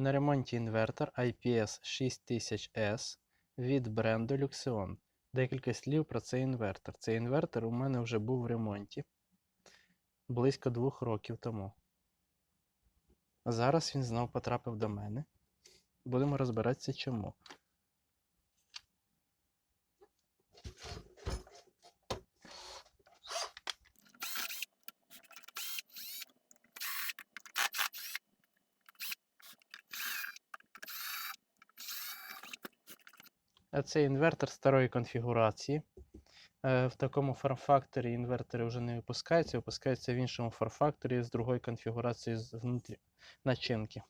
На ремонті інвертор IPS 6000S від бренду Luxeon. Декілька слів про цей інвертор. Цей інвертор у мене вже був в ремонті близько двох років тому. Зараз він знов потрапив до мене. Будемо розбиратися чому. Це інвертор старої конфігурації. Е, В такому фарфакторі інвертори вже не випускаються, випускаються в іншому фарфакторі з другої конфігурації з начинки.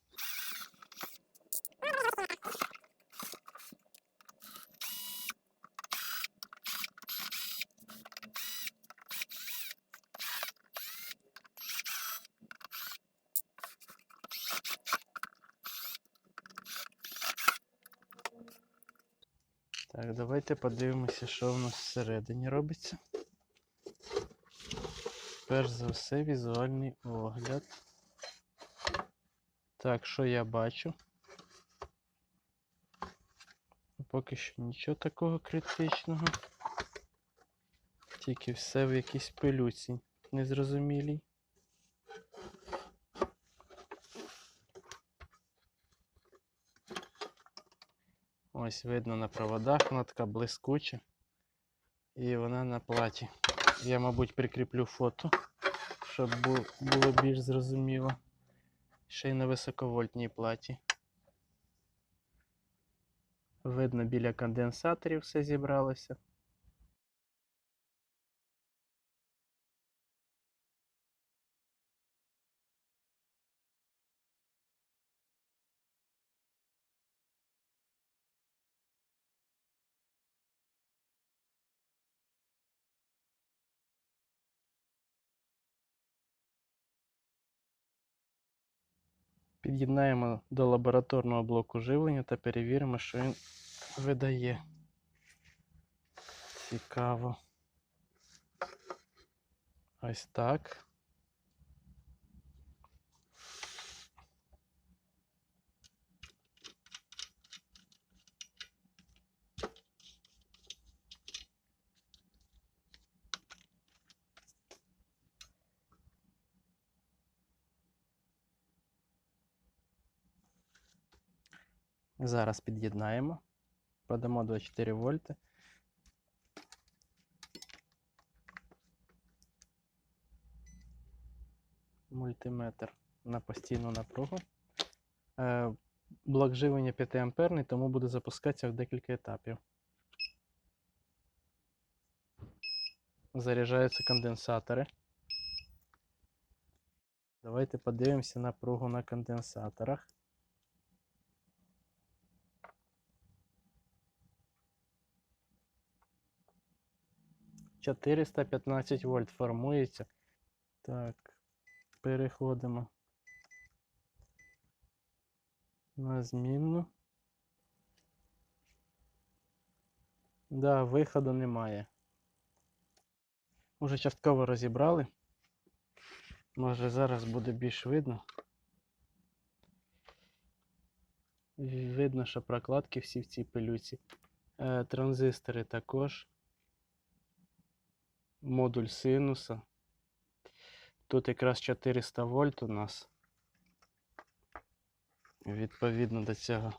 Так, давайте подивимося, що в нас всередині робиться. Перш за все, візуальний огляд. Так, що я бачу? Поки що нічого такого критичного. Тільки все в якійсь пилюці незрозумілій. Ось видно на проводах, вона така блискуча. І вона на платі. Я, мабуть, прикріплю фото, щоб було більш зрозуміло. Ще й на високовольтній платі. Видно, біля конденсаторів все зібралося. Під'єднаємо до лабораторного блоку живлення та перевіримо, що він видає. Цікаво. Ось так. Зараз під'єднаємо. Подамо 24 вольти. Мультиметр на постійну напругу. Е, Блок живлення 5 амперний, тому буде запускатися в декілька етапів. Заряджаються конденсатори. Давайте подивимося напругу на конденсаторах. 415 вольт формується. Так, переходимо на змінну. Да, виходу немає. Уже частково розібрали. Може зараз буде більш видно. Видно, що прокладки всі в цій пилюці. Е, транзистори також модуль синуса. Тут якраз 400 вольт у нас. Відповідно до цього.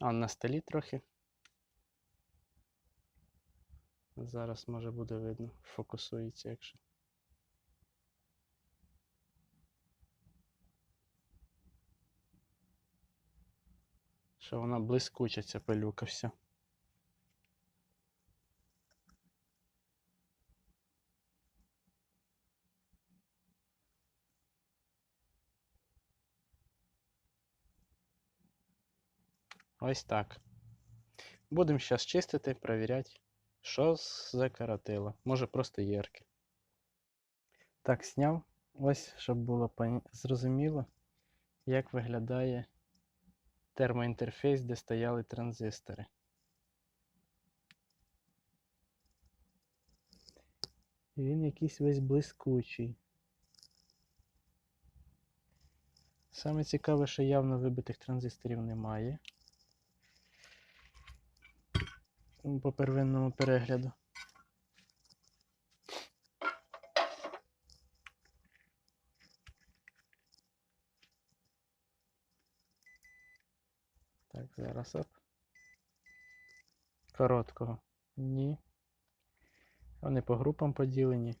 А на столі трохи. Зараз може буде видно, фокусується, якщо. Що вона блискуча, ця пилюка вся. Ось так. Будемо зараз чистити, перевіряти, що закоротило. Може просто єрки. Так, зняв. Ось, щоб було зрозуміло, як виглядає термоінтерфейс, де стояли транзистори. І Він якийсь весь блискучий. Саме цікаве, що явно вибитих транзисторів немає. По первинному перегляду. Так, зараз оп. Короткого. Ні. Вони по групам поділені.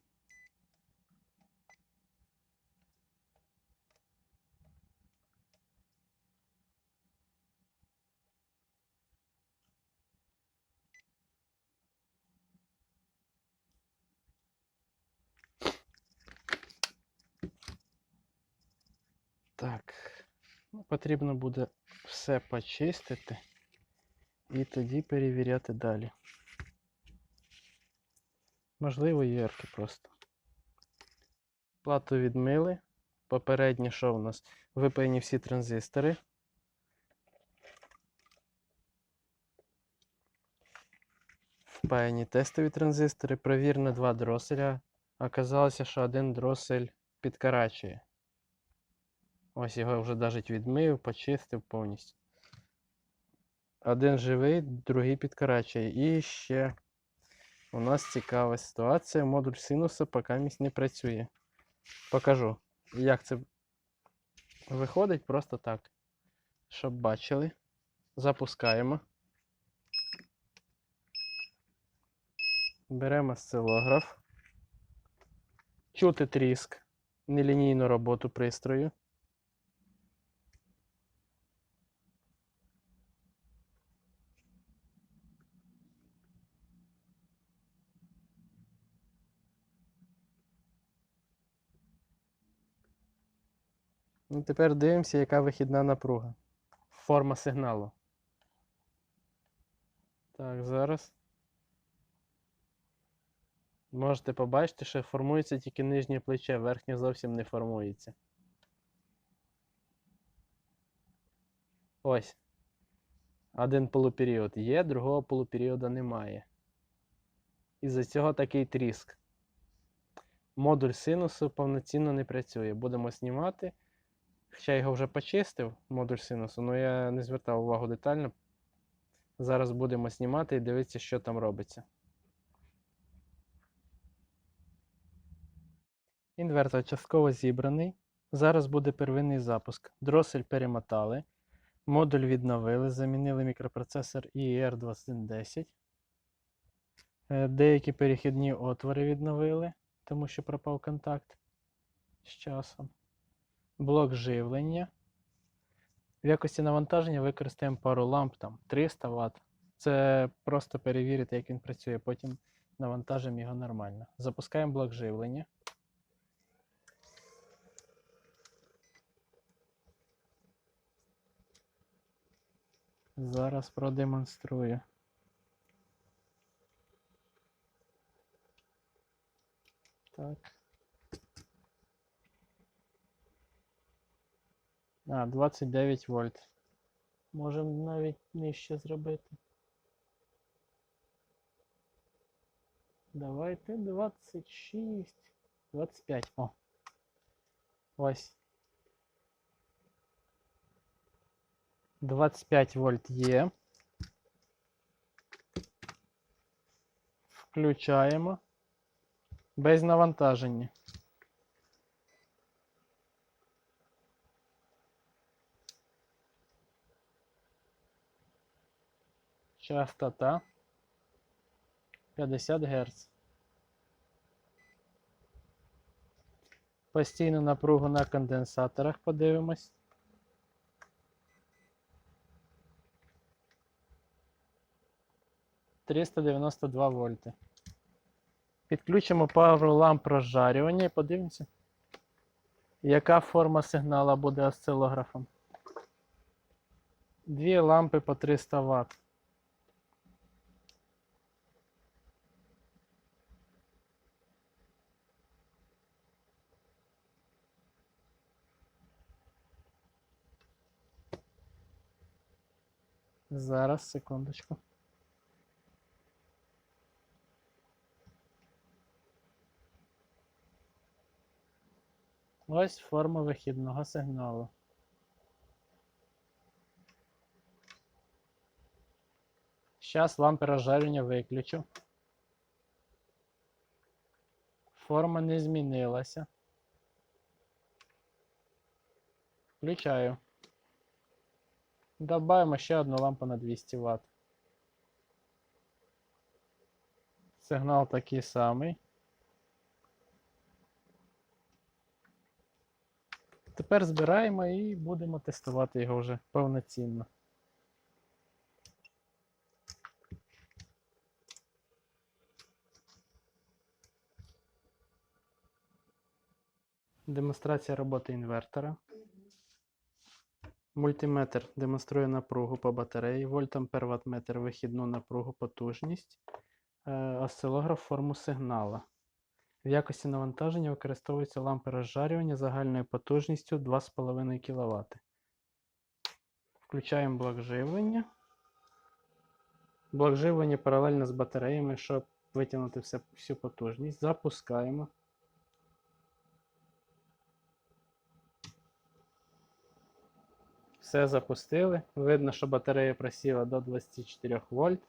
Так. Ну, потрібно буде все почистити і тоді перевіряти далі. Можливо, єрки просто. Плату відмили. Попереднє, що у нас? Випаяні всі транзистори. Впаяні тестові транзистори. Провірено два дроселя. Оказалося, що один дросель підкарачує. Ось його вже навіть відмив, почистив повністю. Один живий, другий підкарачує. І ще у нас цікава ситуація. Модуль синуса поки місць не працює. Покажу, як це виходить просто так. Щоб бачили. Запускаємо. Беремо осцилограф. Чути тріск, нелінійну роботу пристрою. Тепер дивимося, яка вихідна напруга. Форма сигналу. Так, зараз. Можете побачити, що формується тільки нижнє плече, верхнє зовсім не формується. Ось. Один полуперіод є, другого полуперіода немає. Із-за цього такий тріск. Модуль синусу повноцінно не працює. Будемо знімати. Хоча я його вже почистив, модуль синусу, але я не звертав увагу детально. Зараз будемо знімати і дивитися, що там робиться. Інвертор частково зібраний. Зараз буде первинний запуск. Дросель перемотали. Модуль відновили, замінили мікропроцесор IR2110. Е, Деякі перехідні отвори відновили, тому що пропав контакт з часом. Блок живлення. В якості навантаження використаємо пару ламп там 300 Вт. Це просто перевірити, як він працює. Потім навантажимо його нормально. Запускаємо блок живлення. Зараз продемонструю. Так. А, 29 вольт. Можемо навіть нижче зробити. Давайте 26. 25. О. Ось. 25 вольт є. Включаємо. Без навантаження. Частота 50 Гц. Постійну напругу на конденсаторах подивимось. Триста дев'яносто два вольти. Підключимо пару ламп розжарювання і подивимося, яка форма сигнала буде осцилографом. Дві лампи по 300 Вт. Зараз, секундочку. Ось форма вихідного сигналу. Зараз лампи розжарення виключу. Форма не змінилася. Включаю. Добавимо ще одну лампу на 200 Вт. Сигнал такий самий. Тепер збираємо і будемо тестувати його вже повноцінно. Демонстрація роботи інвертора. Мультиметр демонструє напругу по батареї, вольтампер ваттметр вихідну напругу, потужність, е, осцилограф форму сигнала. В якості навантаження використовуються лампи розжарювання загальною потужністю 2,5 кВт. Включаємо блок живлення. Блок живлення паралельно з батареями, щоб витягнути всю потужність. Запускаємо. Все запустили. Видно, що батарея просіла до 24 вольт.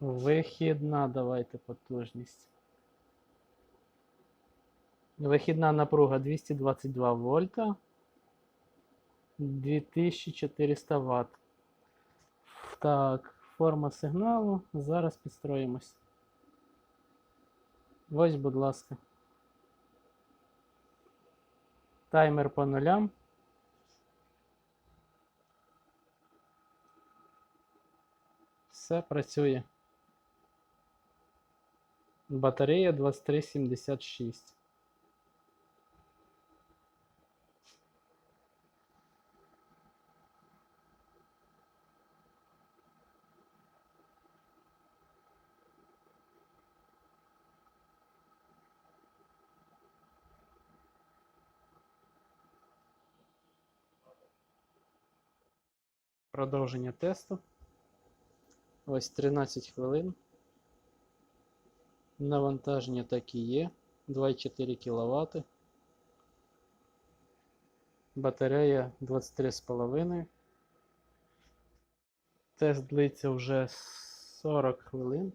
Вихідна, давайте потужність. Вихідна напруга 222 вольта. 2400 Вт. Так, форма сигналу. Зараз підстроїмось. Ось, будь ласка. Таймер по нулям. Все працює. Батарея 2376. Продовження тесту. Ось 13 хвилин. Навантаження так і є. 2,4 кВт. Батарея 23,5. Тест длиться вже 40 хвилин.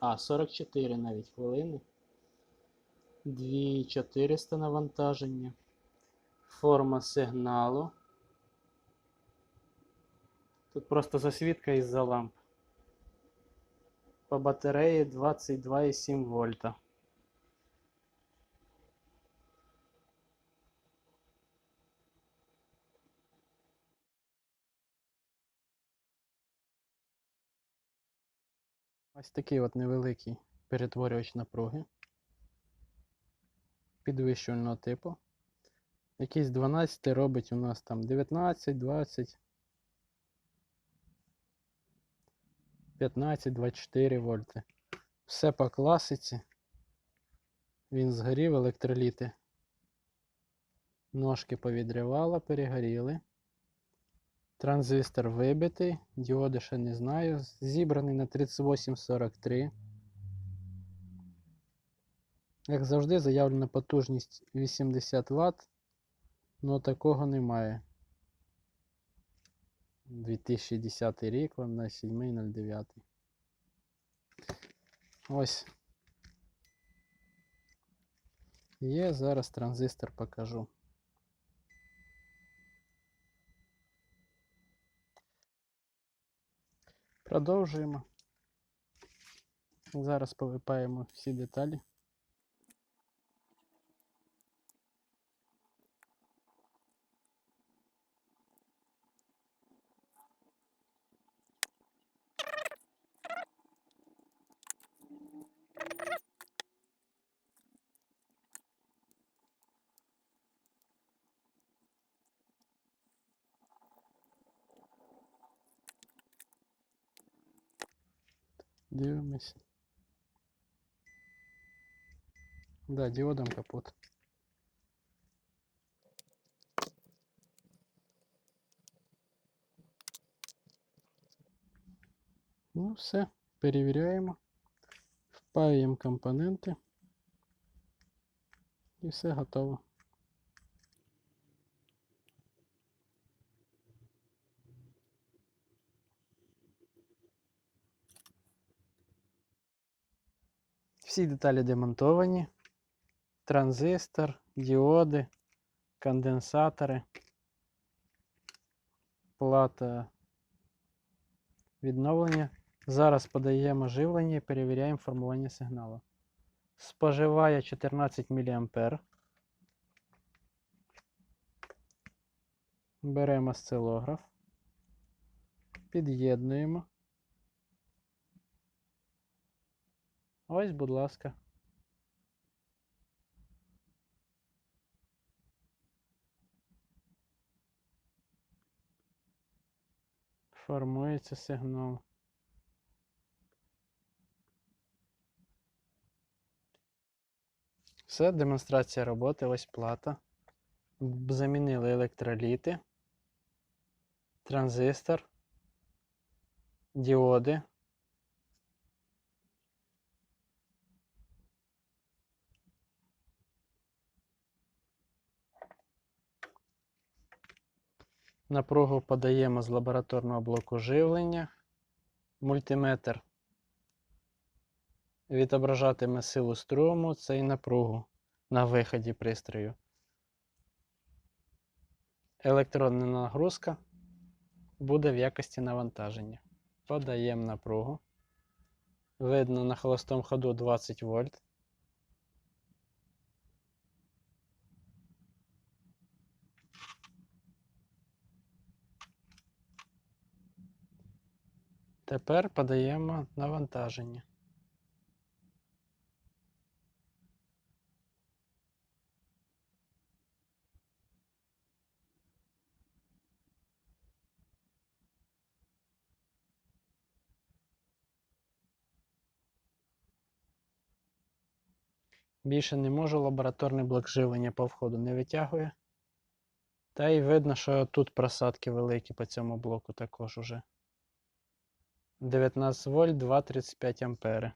А, 44 навіть хвилини. 2400 навантаження. Форма сигналу. Тут просто засвідка із-за ламп. По батареї 22,7 вольта. Ось такий от невеликий перетворювач напруги підвищувального типу. Якийсь 12 робить у нас там 19, 20. 15-24 вольти. Все по класиці. Він згорів, електроліти. Ножки повідривало, перегоріли. Транзистор вибитий, діоди ще не знаю. Зібраний на 3843. Як завжди, заявлена потужність 80 Вт, але такого немає. 2010 рік, вам на 7.09. Ось. Є, зараз транзистор покажу. Продовжуємо. Зараз повипаємо всі деталі. Дивимось. Да, діодом капот. Ну, все, перевіряємо. Впаюємо компоненти. І все готово. Всі деталі демонтовані. Транзистор, діоди, конденсатори, плата відновлення. Зараз подаємо живлення і перевіряємо формування сигналу. Споживає 14 мА. Беремо осцилограф, під'єднуємо. Ось, будь ласка. Формується сигнал. Все, демонстрація роботи, ось плата. Замінили електроліти, транзистор, діоди. Напругу подаємо з лабораторного блоку живлення. Мультиметр відображатиме силу струму це і напругу на виході пристрою. Електронна нагрузка буде в якості навантаження. Подаємо напругу. Видно на холостому ходу 20 вольт. Тепер подаємо навантаження. Більше не можу, лабораторний блок живлення по входу не витягує. Та й видно, що тут просадки великі по цьому блоку також уже. 19 вольт, 2,35 ампери.